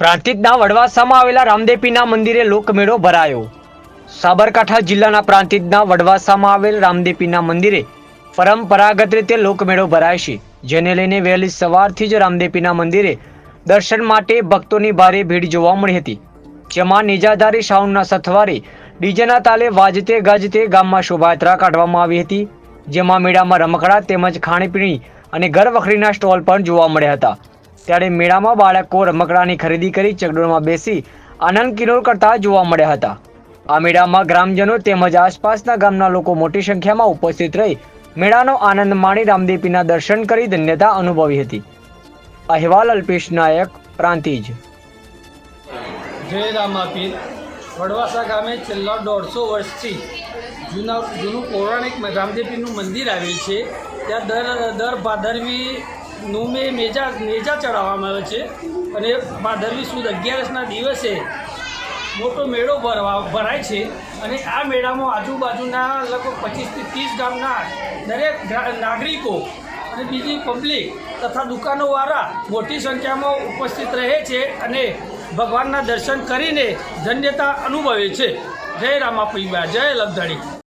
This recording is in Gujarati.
પ્રાંતિજના વડવાસામાં આવેલા રામદેપીના મંદિરે લોકમેળો ભરાયો. સાબરકાંઠા જિલ્લાના પ્રાંતિજના વડવાસામાં આવેલ રામદેપીના મંદિરે પરંપરાગત રીતે લોકમેળો ભરાય છે, જેને લઈને વહેલી સવારથી જ રામદેપીના મંદિરે દર્શન માટે ભક્તોની ભારે ભીડ જોવા મળી હતી. જેમાં નિજાધારી સાઉન્ડના સથવારે ડીજેના તાલે વાજતે ગાજતે ગામમાં શોભાયાત્રા કાઢવામાં આવી હતી, જેમાં મેળામાં રમકડા તેમજ ખાણીપીણી અને ઘર વખરીના સ્ટોલ પણ જોવા મળ્યા હતા. ત્યારે મેળામાં બાળકો રમકડાની ખરીદી કરી ચકડોળમાં બેસી આનંદ કિનોર કરતા જોવા મળ્યા હતા. આ મેળામાં ગ્રામજનો તેમજ આસપાસના ગામના લોકો મોટી સંખ્યામાં ઉપસ્થિત રહી મેળાનો આનંદ માણી રામદેવીના દર્શન કરી ધન્યતા અનુભવી હતી. અહેવાલ અલ્પેશ નાયક, પ્રાંતિજ. જય રામાપીર. વડવાસા ગામે છેલ્લા દોઢસો વર્ષથી જૂના જૂનું પૌરાણિક રામદેવપીરનું મંદિર આવેલ છે. ત્યાં દર દર ભાદરવીનું મે મેજા મેજા ચડાવવામાં આવે છે. અને ભાદરવી સુદ અગિયારસના દિવસે મોટો મેળો ભરવા, ભરાય છે. અને આ મેળામાં આજુબાજુના લગભગ પચીસથી ત્રીસ ગામના દરેક ગ્રા- નાગરિકો અને બીજી પબ્લિક તથા દુકાનોવાળા મોટી સંખ્યામાં ઉપસ્થિત રહે છે અને ભગવાનના દર્શન કરીને ધન્યતા અનુભવે છે. જય રામાપીબા જય લગધણી.